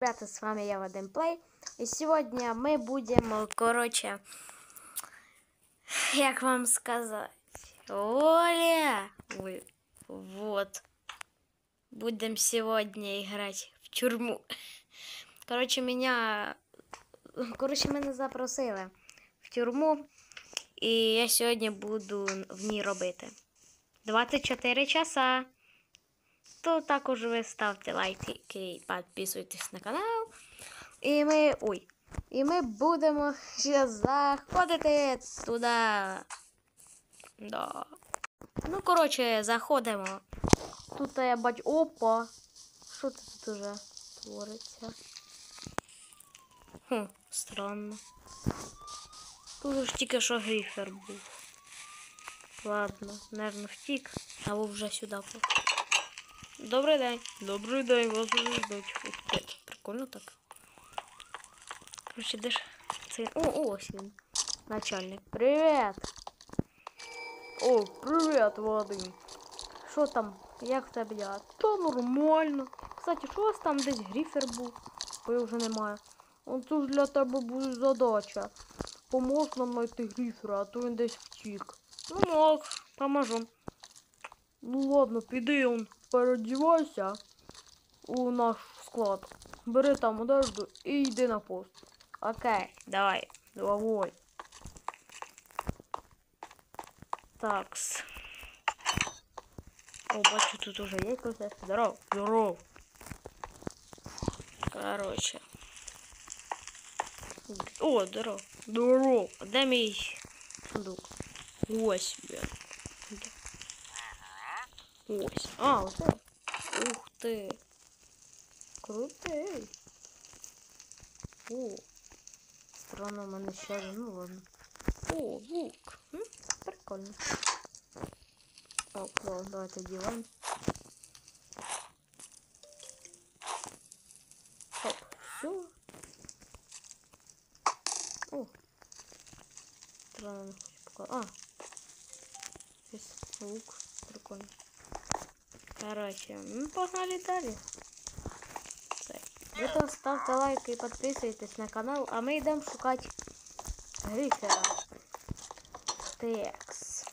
Ребята, с вами я, Вадим Плей. И сегодня мы будем, короче, як вам сказать, Оля, Ой, вот, будем сегодня играть в тюрьму. Короче, меня, короче, мене запросили в тюрму, і я сьогодні буду в ній робити 24 часа. То також ви ставте лайки підписуйтесь на канал. І ми. Ой. І ми будемо ще заходити туди. Да. Ну, коротше, заходимо. Тут я бачу. Опа! Що тут уже твориться? Хм, странно. Тут ж тільки що грифер був. Ладно, наверное, втік, або вже сюди пішов. Добрий день. Добрий день, вас уже ждуть. Прикольно так. Короче, де ж це? О, ось він. Начальник. Привіт. О, привіт, Вадим. Що там? Як в тебе діла? Та нормально. Кстати, що у вас там десь грифер був? Бо я вже немає. Он це ж для тебе буде задача. Помог нам знайти грифера, а то він десь втік. Ну мог, поможу. Ну ладно, піди он переодівайся у наш склад. Бери там одежду і йди на пост. Окей, давай, давай. Такс. О, бачу, тут уже є якось. Здоров, здоров. Короче. О, здоров. Здоров. А Де мій сундук? Ось, блядь. Ось. А, оце. Ух ти. Крутий. О. Странно, в мене ще один, ну ладно. О, лук. М? Прикольно. О, ладно, давайте діваємо. Хоп, все. О. Странно, не хочу показати. А. Здесь лук. Прикольно. Короче, ну погнали далі. Все. Ви то ставте лайк і підписуйтесь на канал, а ми йдемо шукати грифера. Текс.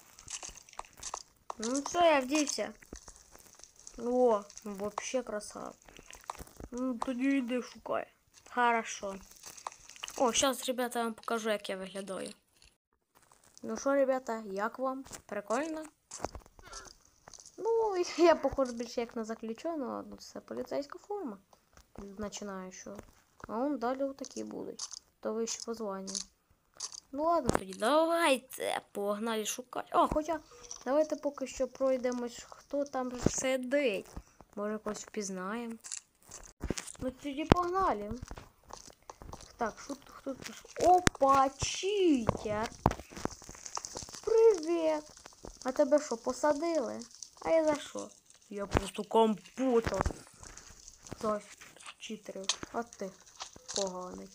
Ну все, я вдівся. О, ну вообще красава. Ну тоді йди шукай. Хорошо. О, зараз, ребята, я вам покажу, як я виглядаю. Ну що, ребята, як вам? Прикольно? Ну, я похож більше як на заключеного, ну це поліцейська форма. Починаючого. А он далі отакі будуть. То вище по званню. Ну ладно тоді, давайте погнали шукати. О, хоча давайте поки що пройдемось, хто там сидить. Може когось впізнаємо. Ну тоді погнали. Так, що хто тут? Опа, читер! Привіт! А тебе що, посадили? А я за що? Я просто комп'ютер. Читерів. А ти поганий.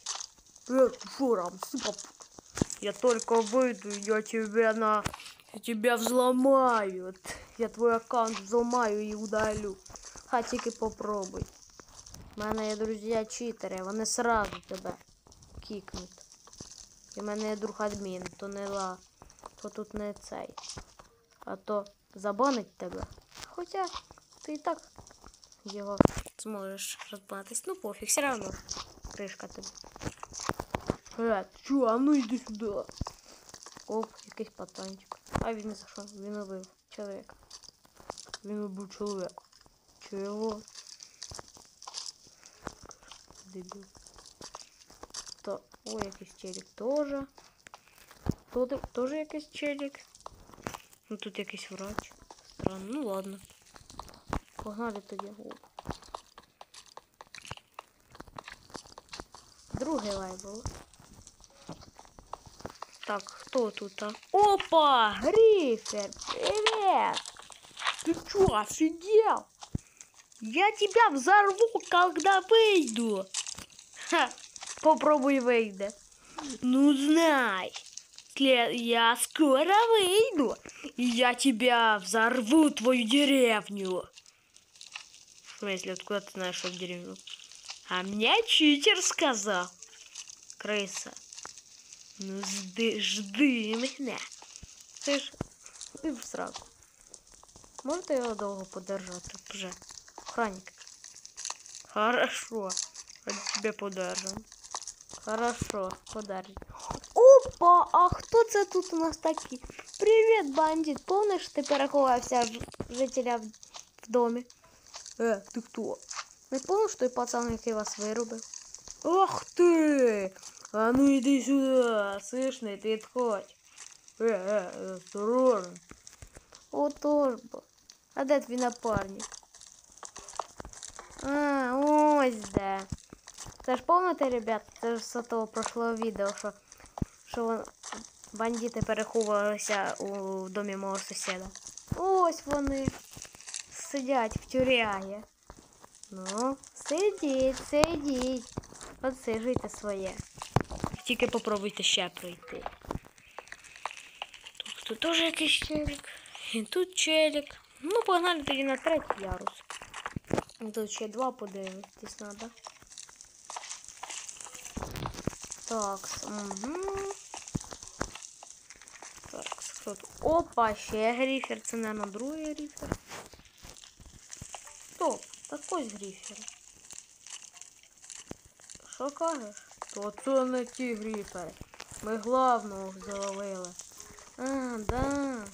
Я шурам, сука. Я только выйду, я тебя на... Тебя взломаю. Я твой аккаунт взломаю і удалю. Ха, тільки попробуй. У мене є друзі читери, вони сразу тебе кікнуть. І в мене є друг адмін, то не ла, то тут не цей. А то забанить тебе. Хоча ти і так його зможеш розбанитись. Ну пофіг, все одно кришка тобі. Е, чо, а ну йди сюди. Оп, якийсь патанчик. А він за що? Він убив чоловіка. Він убив чоловіка. Чого? Дебіл. То, о, якийсь челік теж. Тут теж якийсь челік. Ну тут якийсь врач. Странно. Ну ладно. Погнали тоді. Оп. Другий лайбл. Так, кто тут? А? Опа! Грифер! Привет! Ты чё, офигел? Я тебя взорву, когда выйду. Ха, попробуй выйди. Ну, знай. если я скоро выйду, и я тебя взорву, твою деревню. В смысле, откуда ты знаешь, что деревню? А мне читер сказал. Крыса. Ну, жды, жды меня. Слышь, ты в сраку. Можно его долго подержать, уже? Охранник. Хорошо. Он тебя подарен. Хорошо, подарит. Опа, а хто це тут у нас такий? Привіт, бандит. Помниш, ти переховався ж- жителя в, в домі? Е, ти хто? Не помниш той пацан, який вас вирубив? Ах ти! А ну іди сюди, слышь, не підходь. Е, е, осторожно. Отож бо. А де твій напарник? А, ось де. Це ж помните, ребят, це ж з того прошлого відео, що, що бандити переховувалися у домі мого сусіда. Ось вони сидять в тюрягі. Ну, сидіть, сидіть. Отсижуйте своє. Тільки попробуйте ще пройти. Тут, тут теж якийсь челік. І тут челік. Ну, погнали тоді на третій ярус. Тут ще два подивитись треба. Так, угу. Хто тут? Опа, ще гріфер. Це, мабуть, другий гріфер. Стоп, так ось гріфер. Що кажеш? То це не ті гріфери. Ми главного заловили. А, да.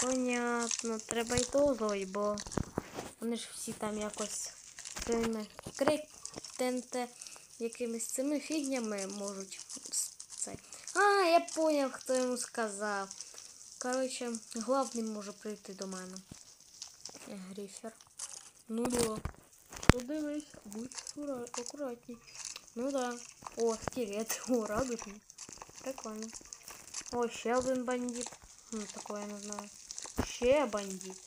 Понятно. Треба й того зловити, бо вони ж всі там якось цими критенте якимись цими фігнями можуть цей. А, я поняв, хто йому сказав. Коротше, главний може прийти до мене. Е, Гріфер. Ну да. Подивись, будь акура- акуратней. Ну да. О, скелет. О, радужний. Прикольно. О, ще один бандит. Ну, такого я не знаю. Ще бандит.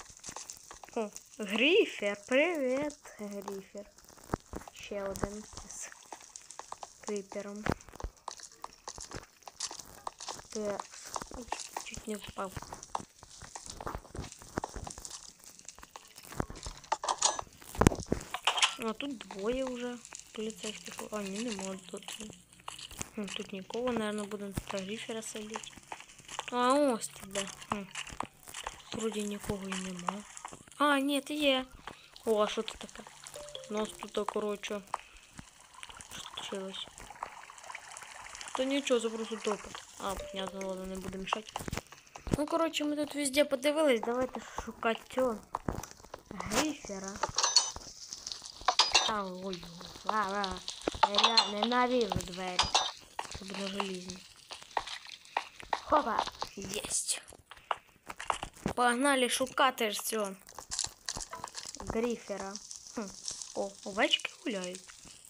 О, Гріфер, привіт, Гріфер. Ще один з крипером. Так. Чуть не впав. А тут двоє вже поліцейських. А, ні, нема тут. Хм, Тут нікого, наверное, буде та гріфера сидіти. А, ось ти де. Хм. Вроді нікого і нема. А, ти є. О, а що це таке? У нас тут, коротше, случилось. Та нічого, це просто топот. А, понятно, ладно, не буде мішати. Ну, коротше, ми тут везде подивились, давайте шукати цього грифера. А, ой, ла-ла. Неля- Ненавижу двері. Щоб не желізні. Хопа, єсть. Погнали шукати ж цього грифера. Хм. О, овечки гуляють.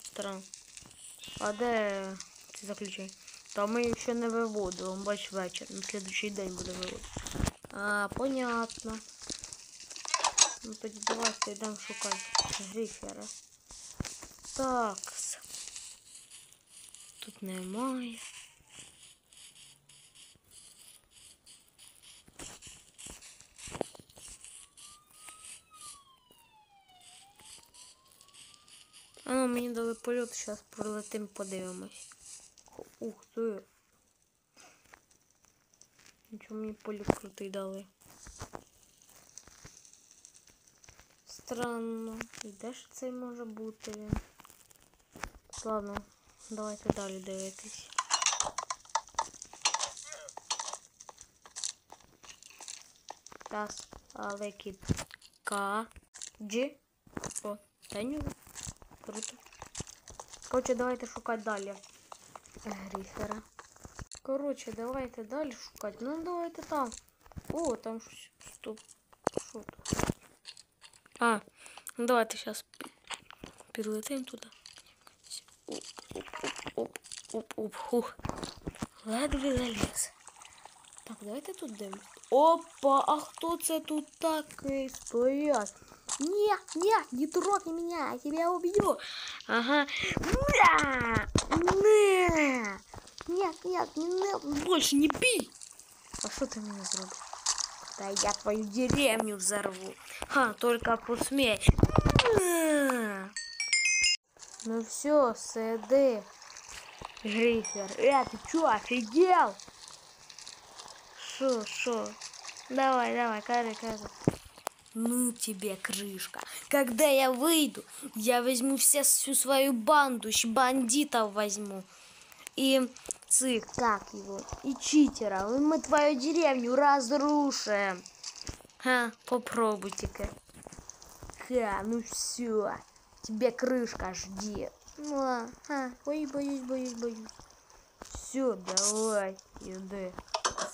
Странно. А де ці заключення? Та ми ще не виводили, бач вечір. На слідуючий день буде виводити. А, понятно. Ну тоді давайте йдемо шукати грифера. Такс. Тут немає. А ну, мені дали польот, зараз пролетим, подивимось. Ух ти. Нічого мені політ крутий дали. Странно. І де ж це може бути? Ладно, давайте далі дивитись. Раз, але. К. Джі. О. Круто. Коротше, давайте шукати далі. Гріфера. Коротше, давайте далі шукати. Ну, давайте там. О, там щось. Стоп. Що тут? А, ну давайте зараз підлетимо туди. Оп, оп, оп, оп, оп, хух. Ледве заліз. Так, давайте тут дивимось. Опа, а хто це тут такий стоять? Нет, нет, не трогай меня, я тебя убью. Ага. На! На! Нет, не на- больше не бей. А что ты мне сделал? Да я твою деревню взорву. Ха, только посмей. Ну все, сиди. Грифер. Э, ты чё, офигел? Шо, шо? Давай, давай, кажи, кажи. Ну тебе крышка. Когда я выйду, я возьму все, всю свою банду, бандитов возьму. И цих, как его, и читеров. И мы твою деревню разрушим. Ха, попробуйте-ка. Ха, ну все. Тебе крышка жди. Ну. Ха, ой, боюсь, боюсь, боюсь. Все, давай, иди.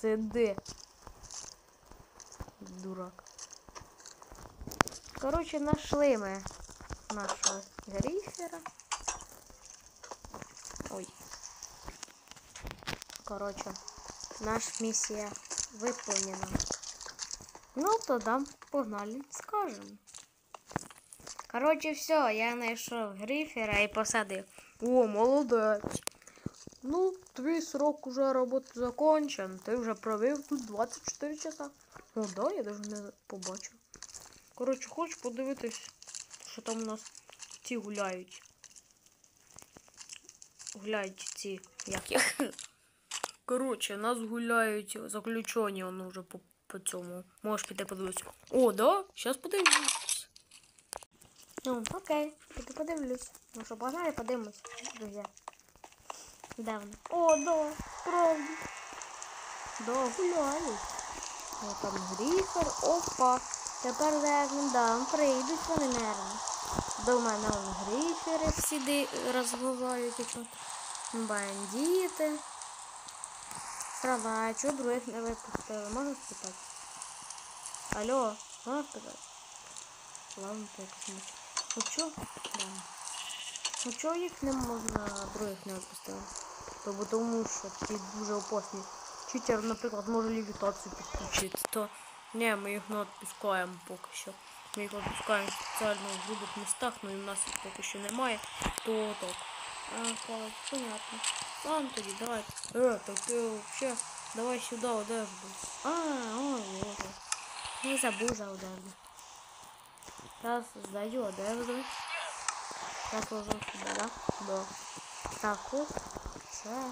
Сиди. Дурак. Короче, нашли ми нашого грифера. Ой. Короче, наша миссия выполнена. Ну, тогда погнали, скажем. Короче, все, я знайшов грифера і посадив. О, молодець. Ну, твій срок уже роботи закончен. Ти вже провів тут 24 часа. О, да, я даже не побачив. Коротше, хочеш подивитись, що там у нас ті гуляють. Гуляють ці, як їх. Коротше, нас гуляють заключені, воно вже по, по цьому. Можеш піти подивитися. О, да? Щас подивлюсь. Ну, окей, піду подивлюсь. Ну що, погнали, подивимось, друзі. Давно. О, да, правда. Да, гуляють. О, там грифер, опа. Тепер, наверное, да, прийдуть вони, наверное. До мене грифери всі розбивають, як тут а чого других не випустили? Можна спитати? Алло, можна спитати? Ладно, то якось не. Ну чо? Да. Ну чого їх не можна других не випустили? То бо тому що ті дуже опасні. Читер, наприклад, може левітацію підключити, то ні, ми їх не відпускаємо поки що. Ми їх відпускаємо спеціально в будь містах, але в нас їх поки що немає, то так. А, так, понятно. Ладно тоді, давай. Е, так ти вообще, давай сюди одежду. А, о, боже. Не забув за одежду. Зараз здаю одежду. Так ложу сюди, да? Да. Так, ось. Це.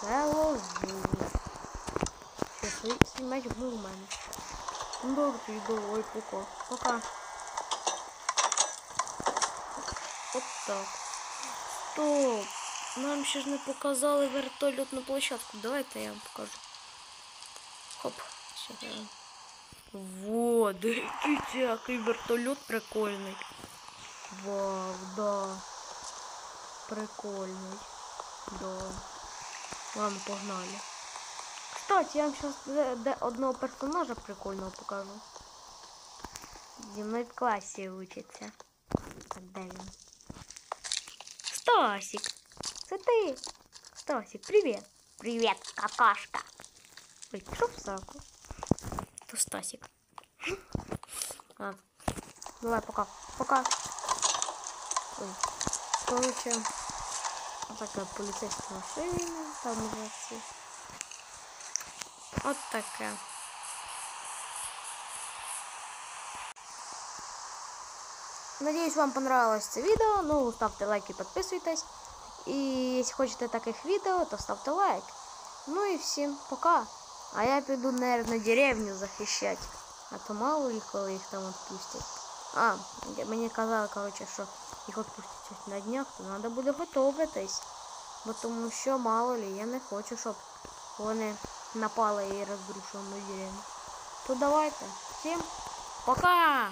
Це ложу. Все, свій, свій меч був у мене. Ну добре, тоді головою пока. Пока. От так. Стоп. Нам ще ж не показали вертольотну площадку. Давайте я вам покажу. Хоп. Вам. Во, дивіться, який вертольот прикольний. Вау, да. Прикольний. Да. Ладно, погнали. Кстати, я вам сейчас одного персонажа прикольного покажу. Зі мною в класі учиться. Так, де він? Стасик! Це ти! Стасик, привіт! Привіт, какашка! Ой, пішов в сраку. То Стасик. А, давай, пока. Пока. Ой. Короче, така поліцейська машина, там уже всі. От таке. Надеюсь, вам понравилось это видео. Ну, ставьте лайки, подписывайтесь. И если хотите таких видео, то ставьте лайк. Ну и всем пока. А я піду, наверное, деревню захищать. А то мало ли коли їх там відпустять. А, мені казали, короче, що їх відпустять на днях, то треба буде готуватись. Бо тому що мало ли, я не хочу, щоб вони напали і розрушили мою деревню. То давайте. Всім пока!